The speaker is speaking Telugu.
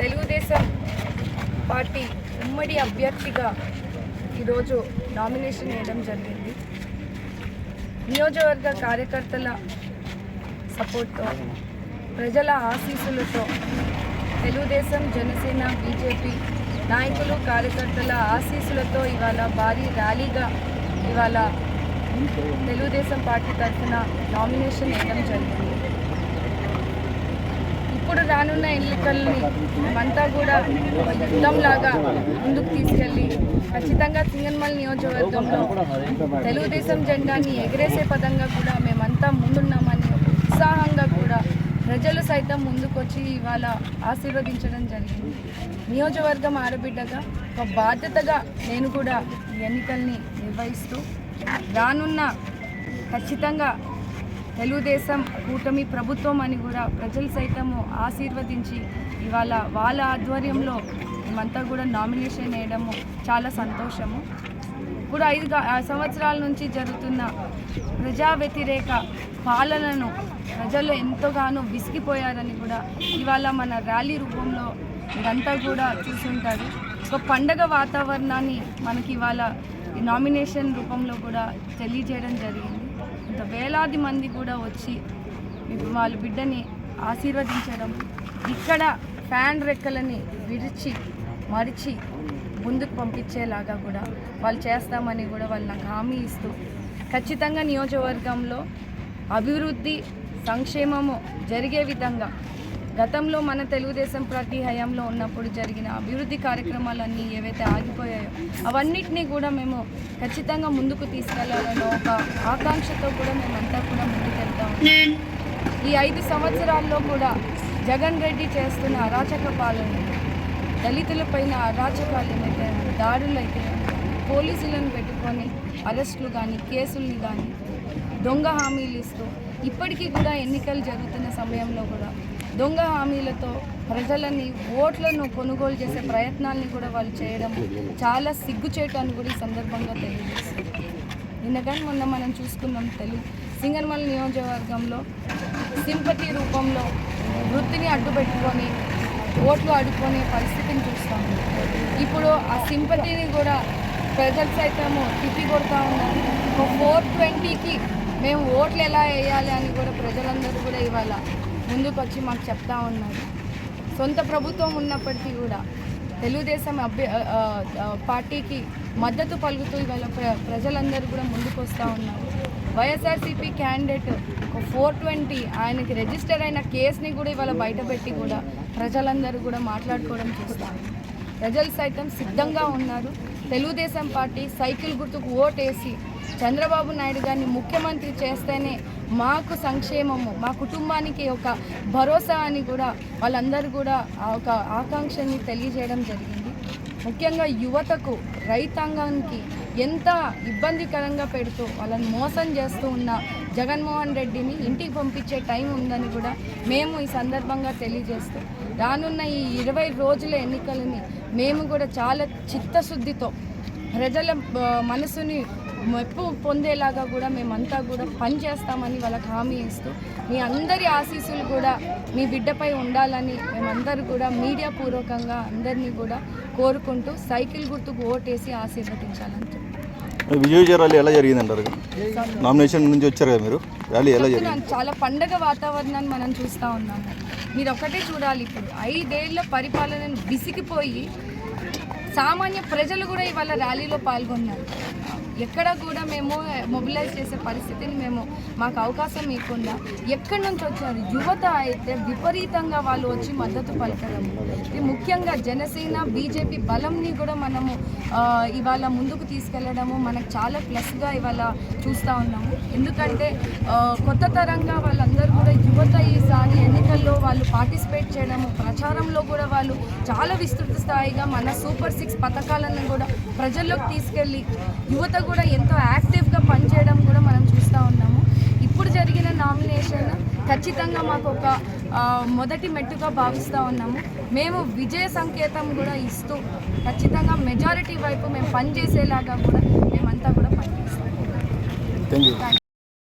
తెలుగుదేశం పార్టీ ఉమ్మడి అభ్యర్థిగా ఈరోజు నామినేషన్ వేయడం జరిగింది. నియోజకవర్గ కార్యకర్తల సపోర్ట్తో ప్రజల ఆశీస్సులతో తెలుగుదేశం జనసేన బీజేపీ నాయకులు కార్యకర్తల ఆశీస్సులతో ఇవాళ భారీ ర్యాలీగా ఇవాళ తెలుగుదేశం పార్టీ తరఫున నామినేషన్ వేయడం జరిగింది. రానున్న ఎన్నికల్ని మేమంతా కూడా యుద్ధంలాగా ముందుకు తీసుకెళ్ళి ఖచ్చితంగా సింగన్మల్ నియోజకవర్గంలో తెలుగుదేశం జెండాని ఎగిరేసే పదంగా కూడా మేమంతా ముందున్నామని ఉత్సాహంగా కూడా ప్రజలు సైతం ముందుకొచ్చి ఇవాళ ఆశీర్వదించడం జరిగింది. నియోజకవర్గం ఆడబిడ్డగా ఒక బాధ్యతగా నేను కూడా ఈ ఎన్నికల్ని నిర్వహిస్తూ రానున్న ఖచ్చితంగా తెలుగుదేశం కూటమి ప్రభుత్వం అని కూడా ప్రజలు సైతము ఆశీర్వదించి ఇవాళ వాళ్ళ ఆధ్వర్యంలో మేమంతా కూడా నామినేషన్ వేయడము చాలా సంతోషము. ఇప్పుడు ఐదు ఆ సంవత్సరాల నుంచి జరుగుతున్న ప్రజా వ్యతిరేక పాలనను ప్రజలు ఎంతగానో విసిగిపోయారని కూడా ఇవాళ మన ర్యాలీ రూపంలో ఇదంతా కూడా చూసుంటారు. ఒక పండగ వాతావరణాన్ని మనకి ఇవాళ ఈ నామినేషన్ రూపంలో కూడా తెలియజేయడం జరిగింది. ఇంత వేలాది మంది కూడా వచ్చి వాళ్ళ బిడ్డని ఆశీర్వదించడం ఇక్కడ ఫ్యాన్ రెక్కలని విరిచి మరిచి ముందుకు పంపించేలాగా కూడా వాళ్ళు చేస్తామని కూడా వాళ్ళు నాకు హామీ ఇస్తూ ఖచ్చితంగా నియోజకవర్గంలో అభివృద్ధి సంక్షేమము జరిగే విధంగా గతంలో మన తెలుగుదేశం పార్టీ హయాంలో ఉన్నప్పుడు జరిగిన అభివృద్ధి కార్యక్రమాలన్నీ ఏవైతే ఆగిపోయాయో అవన్నిటినీ కూడా మేము ఖచ్చితంగా ముందుకు తీసుకెళ్ళాలన్న ఒక ఆకాంక్షతో కూడా మేమంతా కూడా ముందుకెళ్తాం. ఈ ఐదు సంవత్సరాల్లో కూడా జగన్ రెడ్డి చేస్తున్న అరాచక పాలన దళితులపైన అరాచకాలు ఏమైతే దాడులు అయితే పోలీసులను పెట్టుకొని అరెస్టులు కానీ కేసుల్ని కానీ దొంగ హామీలు ఇస్తూ ఇప్పటికీ కూడా ఎన్నికలు జరుగుతున్న సమయంలో కూడా దొంగ హామీలతో ప్రజలని ఓట్లను కొనుగోలు చేసే ప్రయత్నాల్ని కూడా వాళ్ళు చేయడం చాలా సిగ్గుచేటు అని కూడా ఈ సందర్భంగా తెలియజేస్తుంది. నిన్నగాని మొన్న మనం చూసుకున్నాం తెలుగు సింగన్మల్ నియోజకవర్గంలో సింపతి రూపంలో వృత్తిని అడ్డుపెట్టుకొని ఓట్లు అడ్డుకునే పరిస్థితిని చూస్తాం. ఇప్పుడు ఆ సింపతిని కూడా ప్రజలు సైతము తిప్పి కొడతా ఉన్నారు. ఒక ఫోర్ ట్వంటీకి మేము ఓట్లు ఎలా వేయాలి అని కూడా ప్రజలందరూ కూడా ఇవాళ ముందుకు వచ్చి మాకు చెప్తా ఉన్నారు. సొంత ప్రభుత్వం ఉన్నప్పటికీ కూడా తెలుగుదేశం అభ్య పార్టీకి మద్దతు పలుకుతూ ఇవాళ ప్ర ప్రజలందరూ కూడా ముందుకు వస్తూ ఉన్నారు. వైఎస్ఆర్సీపీ క్యాండిడేట్ ఒక ఫోర్ ట్వంటీ ఆయనకి రిజిస్టర్ అయిన కేసుని కూడా ఇవాళ బయటపెట్టి కూడా ప్రజలందరూ కూడా మాట్లాడుకోవడం చూస్తాం ప్రజలు సైతం సిద్ధంగా ఉన్నారు. తెలుగుదేశం పార్టీ సైకిల్ గుర్తుకు ఓటేసి చంద్రబాబు నాయుడు గారిని ముఖ్యమంత్రి చేస్తేనే మాకు సంక్షేమము మా కుటుంబానికి ఒక భరోసా అని కూడా వాళ్ళందరూ కూడా ఒక ఆకాంక్షని తెలియజేయడం జరిగింది. ముఖ్యంగా యువతకు రైతాంగానికి ఎంత ఇబ్బందికరంగా పెడుతూ వాళ్ళని మోసం చేస్తూ ఉన్న జగన్మోహన్ రెడ్డిని ఇంటికి పంపించే టైం ఉందని కూడా మేము ఈ సందర్భంగా తెలియజేస్తూ రానున్న ఈ ఇరవై రోజుల ఎన్నికలని మేము కూడా చాలా చిత్తశుద్ధితో ప్రజల మనసుని మెప్పు పొందేలాగా కూడా మేమంతా కూడా పనిచేస్తామని వాళ్ళకి హామీ ఇస్తూ మీ అందరి ఆశీస్సులు కూడా మీ బిడ్డపై ఉండాలని మేమందరూ కూడా మీడియా పూర్వకంగా అందరినీ కూడా కోరుకుంటూ సైకిల్ గుర్తుకు ఓటేసి ఆశీర్వదించాలని. విజయ ర్యాలీ ఎలా జరిగిందంటారు? నామినేషన్ నుంచి వచ్చారు కదా మీరు? ర్యాలీ ఎలా జరిగింది? చాలా పండగ వాతావరణాన్ని మనం చూస్తూ ఉన్నాము. మీరు ఒకటే చూడాలి ఇప్పుడు. ఐదేళ్ళ పరిపాలనను విసిగిపోయి సామాన్య ప్రజలు కూడా ఇవాళ ర్యాలీలో పాల్గొన్నారు. ఎక్కడ కూడా మేము మొబిలైజ్ చేసే పరిస్థితిని మేము మాకు అవకాశం ఇవ్వకుండా ఎక్కడి నుంచి వచ్చారు? యువత అయితే విపరీతంగా వాళ్ళు వచ్చి మద్దతు పలకడం ఇది ముఖ్యంగా జనసేన బీజేపీ బలంని కూడా మనము ఇవాళ ముందుకు తీసుకెళ్ళడము మనకు చాలా ప్లస్గా ఇవాళ చూస్తూ ఉన్నాము. ఎందుకంటే కొత్త తరంగా వాళ్ళందరూ కూడా యువత ఈసారి ఎన్నికల్లో వాళ్ళు పార్టిసిపేట్ చేయడము ప్రచారంలో కూడా వాళ్ళు చాలా విస్తృత స్థాయిగా మన సూపర్ సిక్స్ పథకాలను కూడా ప్రజల్లోకి తీసుకెళ్ళి యువత కూడా ఎంతో యాక్టివ్గా పనిచేయడం కూడా మనం చూస్తూ ఉన్నాము. ఇప్పుడు జరిగిన నామినేషన్ ఖచ్చితంగా మాకు ఒక మొదటి మెట్టుగా భావిస్తూ ఉన్నాము. మేము విజయ సంకేతం కూడా ఇస్తూ ఖచ్చితంగా మెజారిటీ వైపు మేము పనిచేసేలాగా కూడా మేమంతా కూడా పనిచేస్తాం. Thank you